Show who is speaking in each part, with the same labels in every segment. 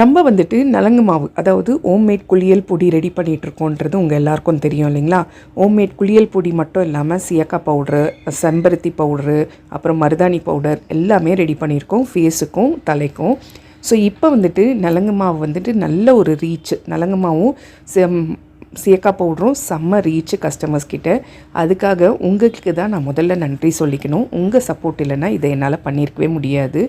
Speaker 1: நம்ம வந்துட்டு நலங்கு மாவு அதாவது ஹோம்மேட் குளியல் பொடி ரெடி பண்ணிகிட்ருக்கோன்றது உங்கள் எல்லாருக்கும் தெரியும் இல்லைங்களா? ஹோம்மேட் குளியல் பொடி மட்டும் இல்லாமல் சியக்கா பவுட்ரு செம்பருத்தி பவுட்ரு அப்புறம் மருதாணி பவுடர் எல்லாமே ரெடி பண்ணியிருக்கோம். ஃபேஸுக்கும் தலைக்கும். ஸோ இப்போ வந்துட்டு நலங்கு மாவு வந்துட்டு நல்ல ஒரு ரீச் நலங்கு மாவும் செம் சியக்கா பவுடரும் செம்ம ரீச் கஸ்டமர்ஸ் கிட்ட. அதுக்காக உங்களுக்கு தான் நான் முதல்ல நன்றி சொல்லிக்கணும். உங்கள் சப்போர்ட் இல்லைன்னா இதை என்னால் பண்ணியிருக்கவே முடியாது.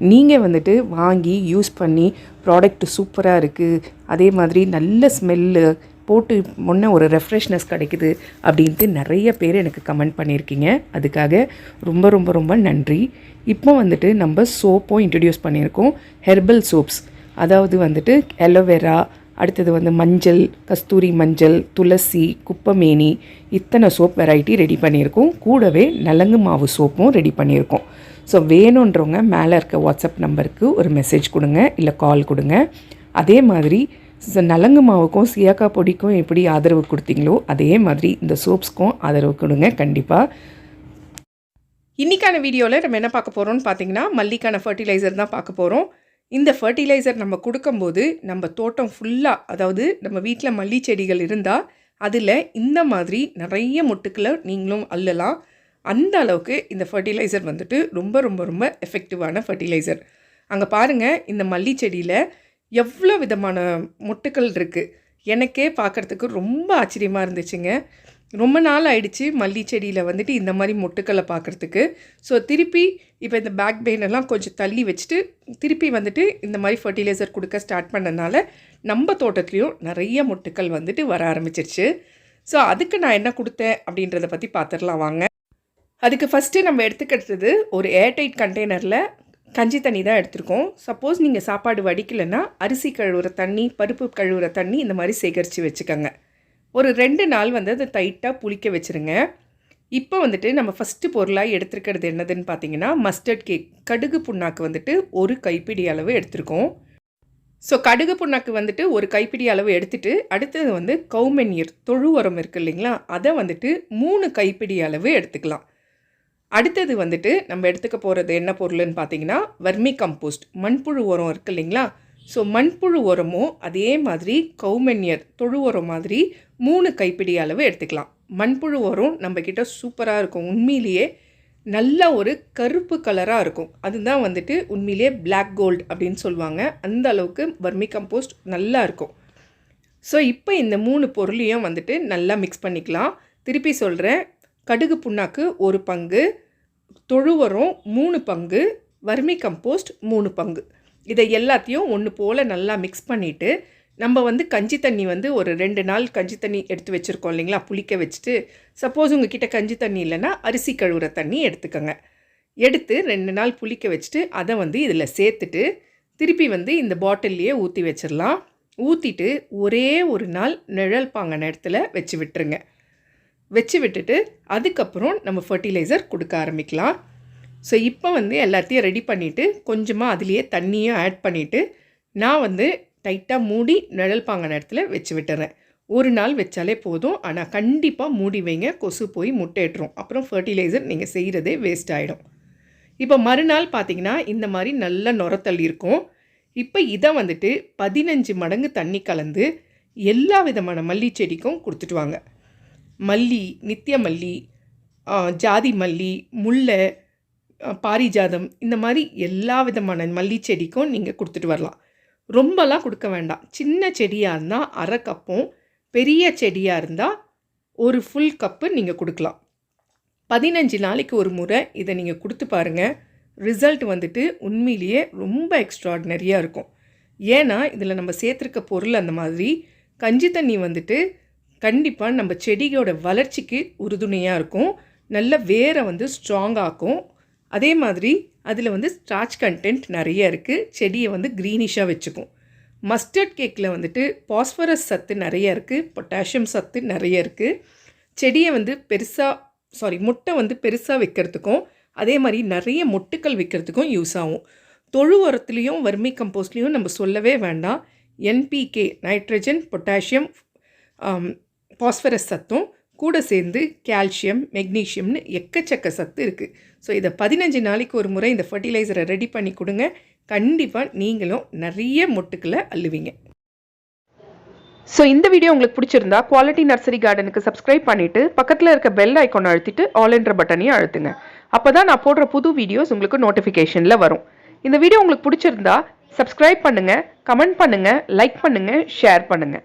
Speaker 1: நீங்கள் வந்துட்டு வாங்கி யூஸ் பண்ணி ப்ராடக்ட் சூப்பராக இருக்குது அதே மாதிரி நல்ல ஸ்மெல்லு போட்டு முன்ன ஒரு ரெஃப்ரெஷ்னஸ் கிடைக்குது அப்படின்ட்டு நிறைய பேர் எனக்கு கமெண்ட் பண்ணியிருக்கீங்க. அதுக்காக ரொம்ப ரொம்ப ரொம்ப நன்றி. இப்போ வந்துட்டு நம்ம சோப்பும் இன்ட்ரடியூஸ் பண்ணியிருக்கோம். ஹெர்பல் சோப்ஸ் அதாவது வந்துட்டு அலோவேரா அடுத்தது வந்து மஞ்சள் கஸ்தூரி மஞ்சள் துளசி குப்பமேனி இத்தனை சோப் வெரைட்டி ரெடி பண்ணியிருக்கோம். கூடவே நலங்கு மாவு சோப்பும் ரெடி பண்ணியிருக்கோம். ஸோ வேணுன்றவங்க மேலே இருக்க வாட்ஸ்அப் நம்பருக்கு ஒரு மெசேஜ் கொடுங்க இல்லை கால் கொடுங்க. அதே மாதிரி நலங்கு மாவுக்கும் சியாக்கா பொடிக்கும் எப்படி ஆதரவு கொடுத்தீங்களோ அதே மாதிரி இந்த சோப்ஸ்க்கும் ஆதரவு கொடுங்க கண்டிப்பாக இன்றைக்கான வீடியோவில் நம்ம என்ன பார்க்க போகிறோம்னு பார்த்தீங்கன்னா மல்லிக்கான ஃபர்டிலைசர் தான் பார்க்க போகிறோம் இந்த ஃபர்டிலைசர் நம்ம கொடுக்கும்போது நம்ம தோட்டம் ஃபுல்லாக அதாவது நம்ம வீட்டில் மல்லி செடிகள் இருந்தால் அதில் இந்த மாதிரி நிறைய மொட்டுக்களை நீங்களும் அள்ளலாம். அந்த அளவுக்கு இந்த ஃபர்டிலைசர் வந்துட்டு ரொம்ப ரொம்ப ரொம்ப எஃபெக்டிவான ஃபர்டிலைசர் அங்கே பாருங்கள் இந்த மல்லி செடியில் எவ்வளோ விதமான மொட்டுக்கள் இருக்குது எனக்கே பார்க்குறதுக்கு ரொம்ப ஆச்சரியமாக இருந்துச்சுங்க. ரொம்ப நாள் ஆயிடுச்சு மல்லி செடியில் வந்துட்டு இந்த மாதிரி மொட்டுக்களை பார்க்குறதுக்கு ஸோ திருப்பி இப்போ இந்த பேக் பெயினெல்லாம் கொஞ்சம் தள்ளி வச்சுட்டு திருப்பி வந்துட்டு இந்த மாதிரி ஃபர்டிலைசர் கொடுக்க ஸ்டார்ட் பண்ணனால நம்ம தோட்டத்துலேயும் நிறைய மொட்டுக்கள் வந்துட்டு வர ஆரம்பிச்சிருச்சு. ஸோ அதுக்கு நான் என்ன கொடுத்தேன் அப்படின்றத பற்றி பார்த்துடலாம் வாங்க. அதுக்கு ஃபஸ்ட்டு நம்ம எடுத்துக்கிறது ஒரு ஏர்டைட் கண்டெய்னரில் கஞ்சி தண்ணி தான் எடுத்திருக்கோம். சப்போஸ் நீங்கள் சாப்பாடு வடிக்கலைன்னா அரிசி கழுவுற தண்ணி பருப்பு கழுவுற தண்ணி இந்த மாதிரி சேகரித்து வச்சுக்கோங்க. ஒரு ரெண்டு நாள் வந்து அதை டைட்டாக புளிக்க வச்சுருங்க. இப்போ வந்துட்டு நம்ம ஃபஸ்ட்டு பொருளாக எடுத்துருக்கிறது என்னதுன்னு பார்த்தீங்கன்னா மஸ்டர்ட் கேக் கடுகு புண்ணாக்கு வந்துட்டு ஒரு கைப்பிடி அளவு எடுத்திருக்கோம். ஸோ கடுகு புண்ணாக்கு வந்துட்டு ஒரு கைப்பிடி அளவு எடுத்துகிட்டு அடுத்தது வந்து கவுமென்னியர் தொழு உரம் இருக்கு இல்லைங்களா? அதை வந்துட்டு மூணு கைப்பிடி அளவு எடுத்துக்கலாம். அடுத்தது வந்துட்டு நம்ம எடுத்துக்க போகிறது என்ன பொருள்னு பார்த்தீங்கன்னா வர்மி கம்போஸ்ட் மண்புழு உரம் இருக்கு இல்லைங்களா? ஸோ மண்புழு உரமும் அதே மாதிரி கௌமன்யர் தொழு உரம் மாதிரி மூணு கைப்பிடி அளவு எடுத்துக்கலாம். மண்புழு உரம் நம்மக்கிட்ட சூப்பராக இருக்கும். உண்மையிலேயே நல்ல ஒரு கருப்பு கலராக இருக்கும். அதுதான் வந்துட்டு உண்மையிலேயே பிளாக் கோல்டு அப்படின்னு சொல்லுவாங்க. அந்த அளவுக்கு வர்மி கம்போஸ்ட் நல்லா இருக்கும். ஸோ இப்போ இந்த மூணு பொருளையும் வந்துட்டு நல்லா மிக்ஸ் பண்ணிக்கலாம். திருப்பி சொல்கிறேன் கடுகு புண்ணாக்கு ஒரு பங்கு தொழுவரம் மூணு பங்கு வர்மி கம்போஸ்ட் மூணு பங்கு. இதை எல்லாத்தையும் ஒன்று போல் நல்லா மிக்ஸ் பண்ணிவிட்டு நம்ம வந்து கஞ்சி தண்ணி வந்து ஒரு ரெண்டு நாள் கஞ்சி தண்ணி எடுத்து வச்சுருக்கோம் இல்லைங்களா? புளிக்க வச்சுட்டு சப்போஸ் உங்ககிட்ட கஞ்சி தண்ணி இல்லைன்னா அரிசி கழுவுற தண்ணி எடுத்துக்கோங்க. எடுத்து ரெண்டு நாள் புளிக்க வச்சுட்டு அதை வந்து இதில் சேர்த்துட்டு திருப்பி வந்து இந்த பாட்டில்லையே ஊற்றி வச்சிடலாம் ஊற்றிட்டு ஒரே ஒரு நாள் நிழல் பாங்கின இடத்துல வச்சு விட்டுருங்க. வச்சு விட்டுட்டு அதுக்கப்புறம் நம்ம ஃபர்டிலைசர் கொடுக்க ஆரம்பிக்கலாம். ஸோ இப்போ வந்து எல்லாத்தையும் ரெடி பண்ணிவிட்டு கொஞ்சமாக அதுலேயே தண்ணியும் ஆட் பண்ணிவிட்டு நான் வந்து டைட்டாக மூடி நிழல் பாங்கின இடத்துல வச்சு விட்டுறேன். ஒரு நாள் வச்சாலே போதும். ஆனால் கண்டிப்பாக மூடி வைங்க. கொசு போய் முட்டையிட்டுரும். அப்புறம் ஃபர்டிலைசர் நீங்கள் செய்கிறதே வேஸ்ட் ஆகிடும் இப்போ மறுநாள் பார்த்தீங்கன்னா இந்த மாதிரி நல்ல நுரத்தள்ளி இருக்கும். இப்போ இதை வந்துட்டு பதினஞ்சு மடங்கு தண்ணி கலந்து எல்லா விதமான மல்லி செடிக்கும் கொடுத்துட்டு வாங்க. மல்லி நித்திய மல்லி ஜாதி மல்லி முல்லை பாரிஜாதம் இந்த மாதிரி எல்லா விதமான மல்லி செடிக்கும் நீங்கள் கொடுத்துட்டு வரலாம். ரொம்பலாம் கொடுக்க வேண்டாம். சின்ன செடியாக இருந்தால் அரை கப்பும் பெரிய செடியாக இருந்தால் ஒரு ஃபுல் கப்பு நீங்கள் கொடுக்கலாம். பதினஞ்சு நாளைக்கு ஒரு முறை இதை நீங்கள் கொடுத்து பாருங்கள் ரிசல்ட் வந்துட்டு உண்மையிலேயே ரொம்ப எக்ஸ்ட்ராடினரியாக இருக்கும். ஏன்னா இதில் நம்ம சேர்த்துருக்க பொருள் அந்த மாதிரி கஞ்சி தண்ணி வந்துட்டு கண்டிப்பாக நம்ம செடியோட வளர்ச்சிக்கு உறுதுணையாக இருக்கும். நல்ல வேரை வந்து ஸ்ட்ராங் ஆக்கும். அதே மாதிரி அதில் வந்து ஸ்டார்ச் கண்டென்ட் நிறைய இருக்குது செடியை வந்து க்ரீனிஷாக வச்சுக்கும். மஸ்டர்ட் கேக்கில் வந்துட்டு பாஸ்பரஸ் சத்து நிறைய இருக்குது பொட்டாசியம் சத்து நிறைய இருக்குது செடியை வந்து பெருசாக சாரி முட்டை வந்து பெருசாக வைக்கிறதுக்கும் அதே மாதிரி நிறைய மொட்டுக்கள் வைக்கிறதுக்கும் யூஸ் ஆகும். தொழு உரத்துலேயும் வர்மி கம்போஸ்ட்லேயும் நம்ம சொல்லவே வேண்டாம். என்பிகே நைட்ரஜன் பொட்டாசியம் பாஸ்பரஸ் சத்தும் கூட சேர்ந்து கால்சியம் மெக்னீஷியம்னு எக்கச்சக்க சத்து இருக்குது ஸோ இதை பதினஞ்சு நாளைக்கு ஒரு முறை இந்த ஃபர்டிலைசரை ரெடி பண்ணி கொடுங்க. கண்டிப்பாக நீங்களும் நிறைய மொட்டுக்களை அள்ளுவீங்க.
Speaker 2: ஸோ இந்த வீடியோ உங்களுக்கு பிடிச்சிருந்தா குவாலிட்டி நர்சரி கார்டனுக்கு சப்ஸ்கிரைப் பண்ணிவிட்டு பக்கத்தில் இருக்க பெல் ஐக்கான் அழுத்திட்டு ஆல் என்ற பட்டனையும் அழுத்துங்க. அப்போ தான் நான் போடுற புது வீடியோஸ் உங்களுக்கு நோட்டிஃபிகேஷனில் வரும். இந்த வீடியோ உங்களுக்கு பிடிச்சிருந்தா சப்ஸ்கிரைப் பண்ணுங்கள் கமெண்ட் பண்ணுங்கள் லைக் பண்ணுங்கள் ஷேர் பண்ணுங்கள்